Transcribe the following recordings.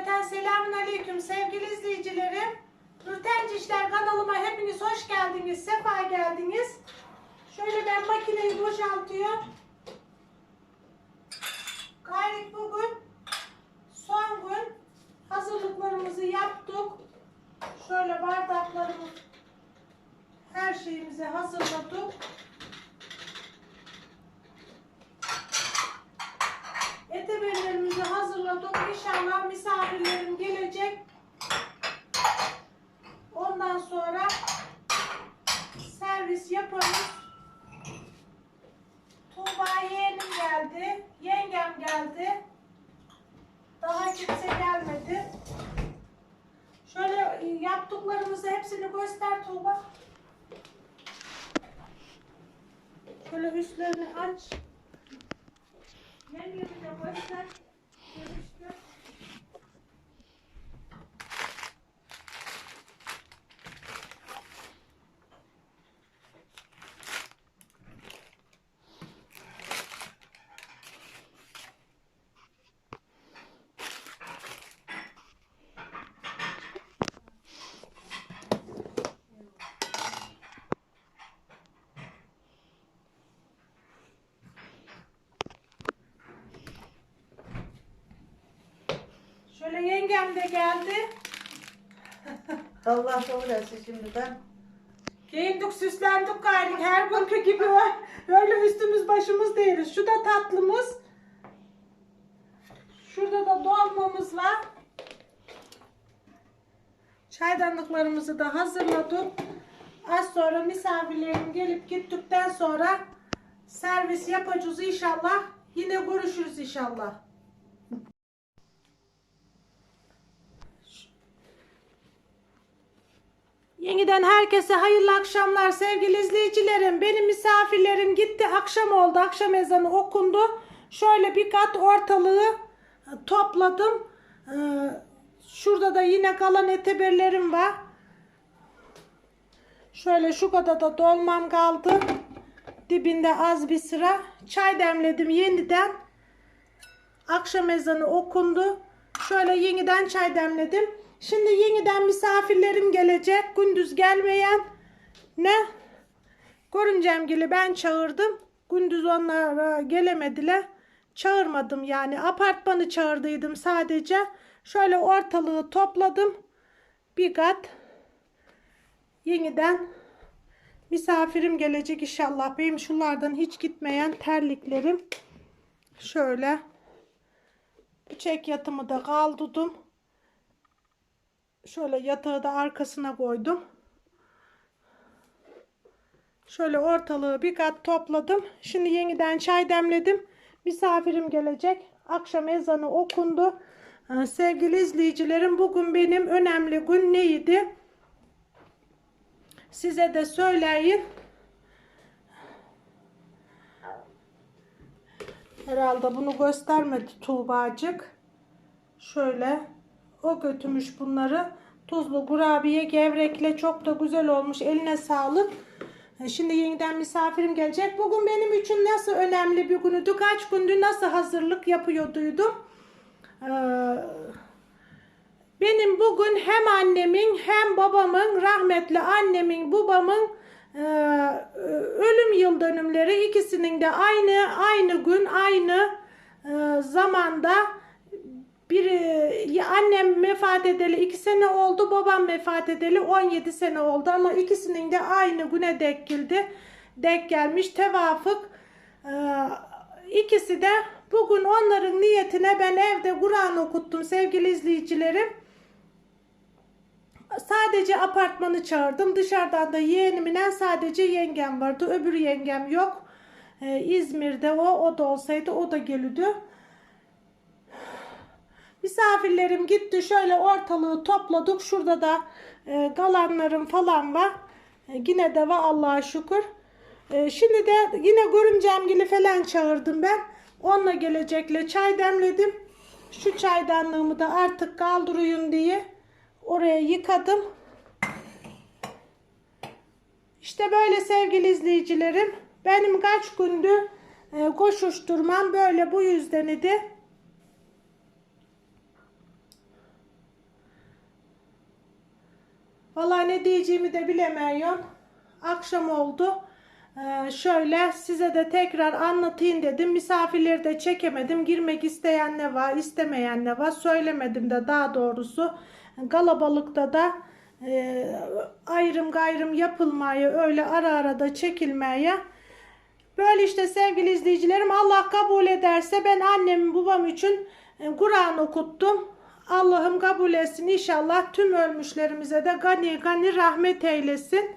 Cümleten selamun aleyküm sevgili izleyicilerim. Nurten Cişler kanalıma hepiniz hoş geldiniz, sefa geldiniz. Şöyle ben makineyi boşaltıyorum. Gayret bugün son gün hazırlıklarımızı yaptık. Şöyle bardaklarımız her şeyimizi hazırladık. eine Hand. Wenn wir mit der Wolfsstadt Yengem de geldi. Allah kabul etsin şimdiden. Giyindik, süslendik gayrik. Her günkü gibi öyle üstümüz başımız değiliz. Şu da tatlımız. Şurada da dolmamız var. Çaydanlıklarımızı da hazırladık. Az sonra misafirlerim gelip gittikten sonra servis yapacağız inşallah. Yine görüşürüz inşallah. Yeniden herkese hayırlı akşamlar sevgili izleyicilerim. Benim misafirlerim gitti. Akşam oldu. Akşam ezanı okundu. Şöyle bir kat ortalığı e, topladım. Ee, Şurada da yine kalan eteberlerim var. Şöyle şu kadar da dolmam kaldı. Dibinde az bir sıra. Çay demledim yeniden. Akşam ezanı okundu. Şöyle yeniden çay demledim. Şimdi yeniden misafirlerim gelecek. Gündüz gelmeyen ne? Görüncem gibi ben çağırdım. Gündüz onlara gelemediler. Çağırmadım yani. Apartmanı çağırdıydım sadece. Şöyle ortalığı topladım. Bir kat yeniden misafirim gelecek inşallah. Benim şunlardan hiç gitmeyen terliklerim. Şöyle çek yatımı da kaldırdım. Şöyle yatağı da arkasına koydum. Şöyle ortalığı bir kat topladım. Şimdi yeniden çay demledim. Misafirim gelecek. Akşam ezanı okundu. Ee, Sevgili izleyicilerim bugün benim önemli gün neydi? Size de söyleyin. Herhalde bunu göstermedi Tuğbacık. Şöyle o götürmüş bunları. Tuzlu kurabiye gevrekle çok da güzel olmuş. Eline sağlık. E, Şimdi yeniden misafirim gelecek. Bugün benim için nasıl önemli bir günüydü. Kaç gündür nasıl hazırlık yapıyorduydum. Ee, benim bugün hem annemin hem babamın rahmetli annemin babamın e, ölüm yıl dönümleri ikisinin de aynı aynı gün aynı e, zamanda biri annem vefat edeli 2 sene oldu babam vefat edeli 17 sene oldu. Ama ikisinin de aynı güne denk geldi denk gelmiş tevafuk. Ee, ikisi de bugün onların niyetine ben evde Kur'an okuttum sevgili izleyicilerim. Sadece apartmanı çağırdım. Dışarıdan da yeğenimle sadece yengem vardı. Öbür yengem yok. Ee, İzmir'de o o da olsaydı o da gelirdi Misafirlerim gitti. Şöyle ortalığı topladık. Şurada da e, galanlarım falan var. E, yine de var Allah'a şükür. E, şimdi de yine görümcemgili falan çağırdım ben. Onunla gelecekle çay demledim. Şu çaydanlığımı da artık kaldırayım diye oraya yıkadım. İşte böyle sevgili izleyicilerim. Benim kaç gündür e, koşuşturmam böyle bu yüzden idi. Vallahi ne diyeceğimi de bilemiyorum. Akşam oldu. Ee, şöyle size de tekrar anlatayım dedim. Misafirleri de çekemedim. Girmek isteyen ne var, istemeyen ne var söylemedim de daha doğrusu. Galabalıkta da e, ayrım gayrım yapılmaya öyle ara ara da çekilmeye Böyle işte sevgili izleyicilerim Allah kabul ederse ben annem babam için e, Kur'an okuttum. Allah'ım kabul etsin inşallah tüm ölmüşlerimize de gani gani rahmet eylesin.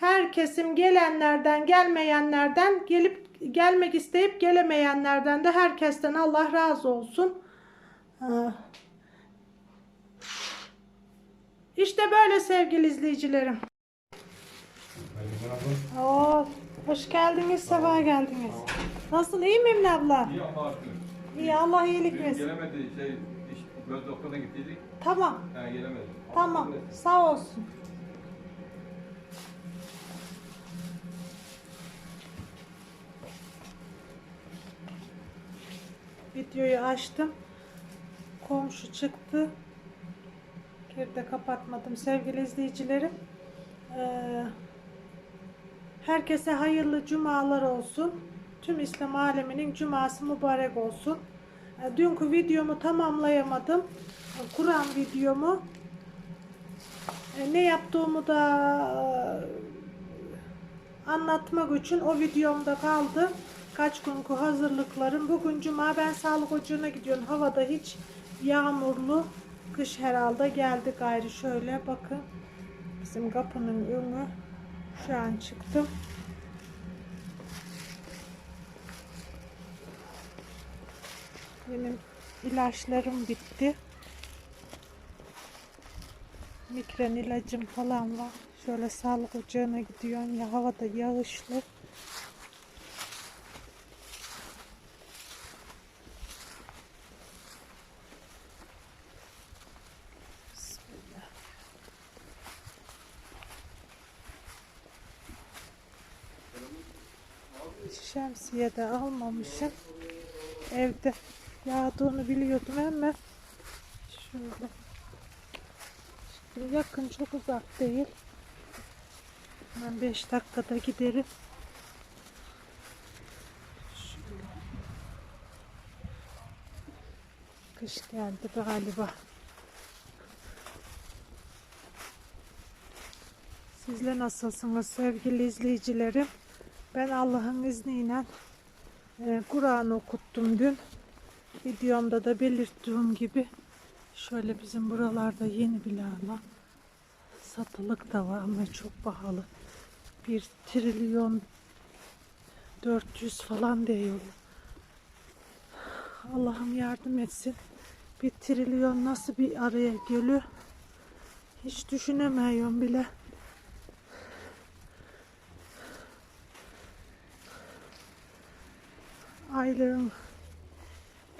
Herkesim gelenlerden gelmeyenlerden gelip gelmek isteyip gelemeyenlerden de herkesten Allah razı olsun. Ee, İşte böyle sevgili izleyicilerim. Oo, hoş geldiniz, sefa geldiniz. Nasıl iyi mi Emine abla? İyi Allah iyilik versin. gelemedi şey, göz doktoruna gittiydik. Tamam, Ha gelemedi. tamam. Sağ olsun. Videoyu açtım. Komşu çıktı. Geri de kapatmadım sevgili izleyicilerim. Ee, herkese hayırlı cumalar olsun. Tüm İslam aleminin cuması mübarek olsun. Dünkü videomu tamamlayamadım. Kur'an videomu. Ee, ne yaptığımı da e, anlatmak için o videomda kaldı. Kaç günkü hazırlıklarım. Bugün cuma ben sağlık ocağına gidiyorum. Havada hiç yağmurlu. Kış herhalde geldi gayrı şöyle bakın. Bizim kapının önü. Şu an çıktım. Benim ilaçlarım bitti. Migren ilacım falan var. Şöyle sağlık ocağına gidiyorum. Ya havada yağışlı. Şemsiye de almamışım. Evde yağdığını biliyordum ama şöyle Şimdi yakın çok uzak değil. Ben 5 dakikada giderim. Şöyle. Kış geldi galiba. Sizler nasılsınız sevgili izleyicilerim? Ben Allah'ın izniyle e, Kur'an okuttum dün. Videomda da belirttiğim gibi şöyle bizim buralarda yeni bir lağla satılık da var ama çok pahalı. 1 trilyon 400 falan diyor. Allah'ım yardım etsin. Bir trilyon nasıl bir araya geliyor? Hiç düşünemiyorum bile. Aylığın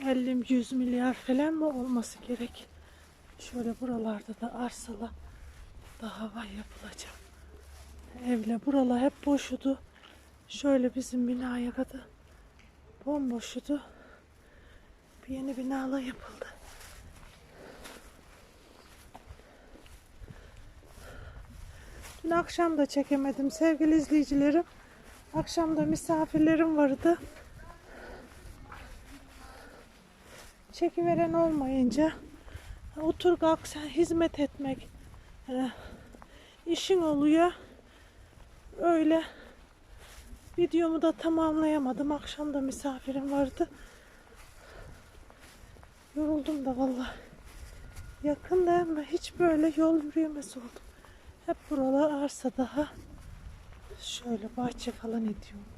50-100 milyar falan mı olması gerek? Şöyle buralarda da arsala daha var yapılacak. Evle buralar hep boşudu. Şöyle bizim binaya kadar bomboşudu. Bir yeni binalar yapıldı. Dün akşam da çekemedim sevgili izleyicilerim. Akşam da misafirlerim vardı. Çekiveren olmayınca otur kalk sen hizmet etmek e, işin oluyor. Öyle videomu da tamamlayamadım. Akşam da misafirim vardı. Yoruldum da vallahi. Yakında ama hiç böyle yol yürüyemez oldum. Hep buralar arsa daha. Şöyle bahçe falan ediyorum.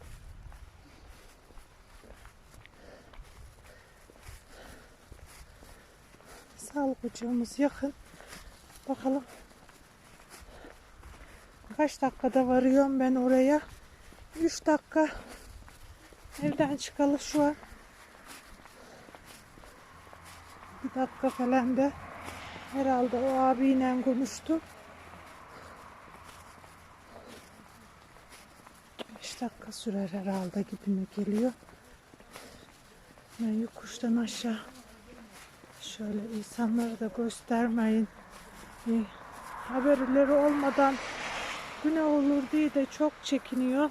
Sağlık ocağımız yakın. Bakalım kaç dakikada varıyorum ben oraya. 3 dakika evden çıkalı şu an. Bir dakika falan da herhalde o abiyle konuştum. 5 dakika sürer herhalde gibime geliyor. Ben yokuştan aşağı şöyle insanları da göstermeyin. Bir haberleri olmadan günah olur diye de çok çekiniyor.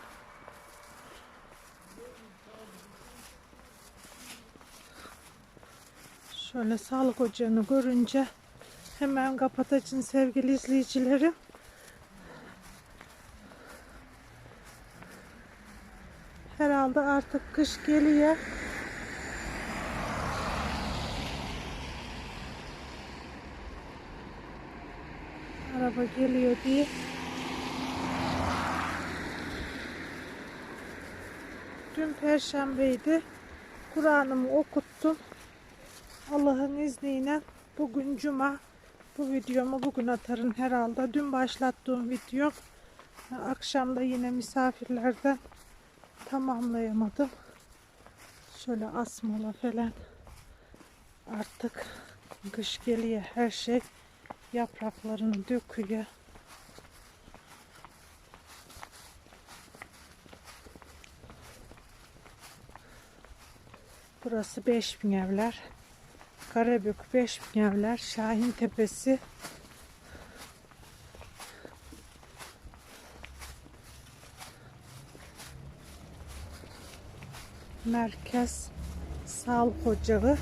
Şöyle sağlık ocağını görünce hemen kapatacağım sevgili izleyicilerim. Herhalde artık kış geliyor. Araba geliyor. Dün perşembeydi. Kur'an'ımı okuttum. Allah'ın izniyle bugün cuma. Bu videomu bugün atarım herhalde. Dün başlattığım video. Akşamda yine misafirlerden tamamlayamadım. Şöyle asmalı falan. Artık kış geliyor her şey yapraklarını döküyor. Burası 5000 evler. Karabük 5000 evler. Şahin Tepesi. Merkez Sağlık Ocağı.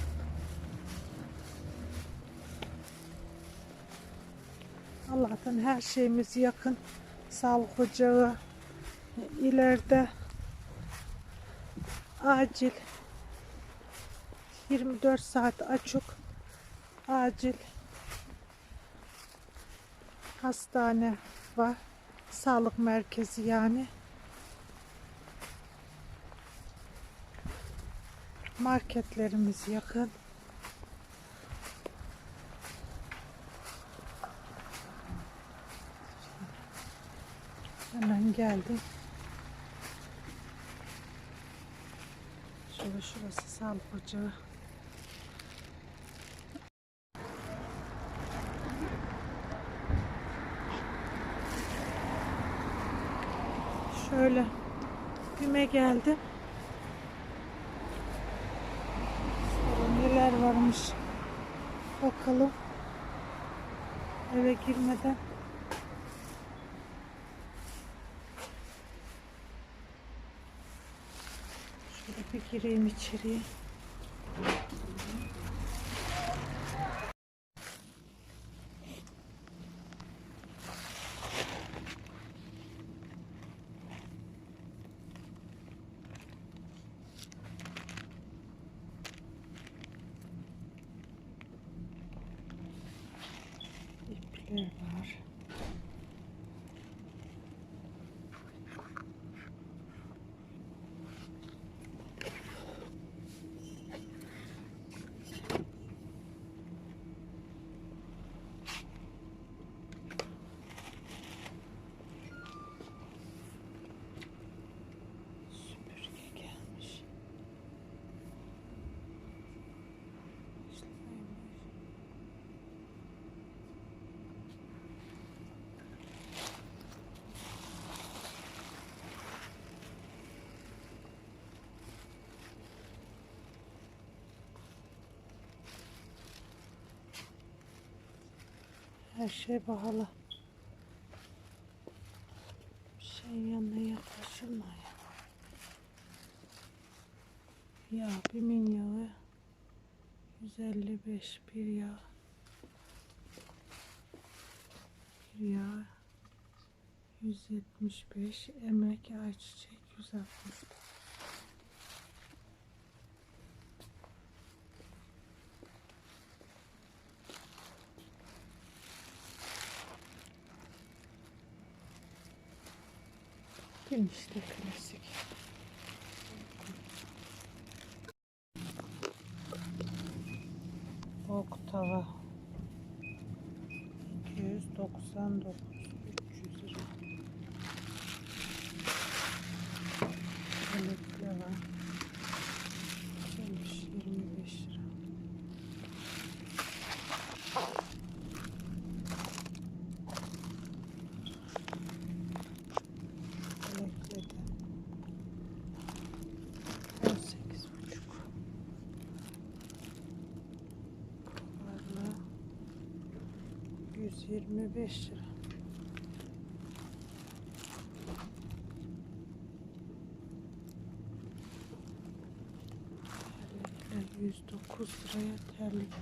Allah'tan her şeyimiz yakın. Sağlık ocağı ileride acil 24 saat açık acil hastane var. Sağlık merkezi yani. Marketlerimiz yakın. Hemen geldim. Şöyle şurası ocağı. Şöyle güme geldim. Şöyle neler varmış. Bakalım. Eve girmeden. Şöyle bir gireyim içeriye. İpler var. Süpürge gelmiş. Her şey pahalı. Bir şeyin yanına yaklaşılmıyor. Ya bimin yağı 155 bir yağ. Bir yağ 175 emek ayçiçek 160. Gün işte klasik. Ok tava 299 125 lira. Terlikler 109 liraya terlik.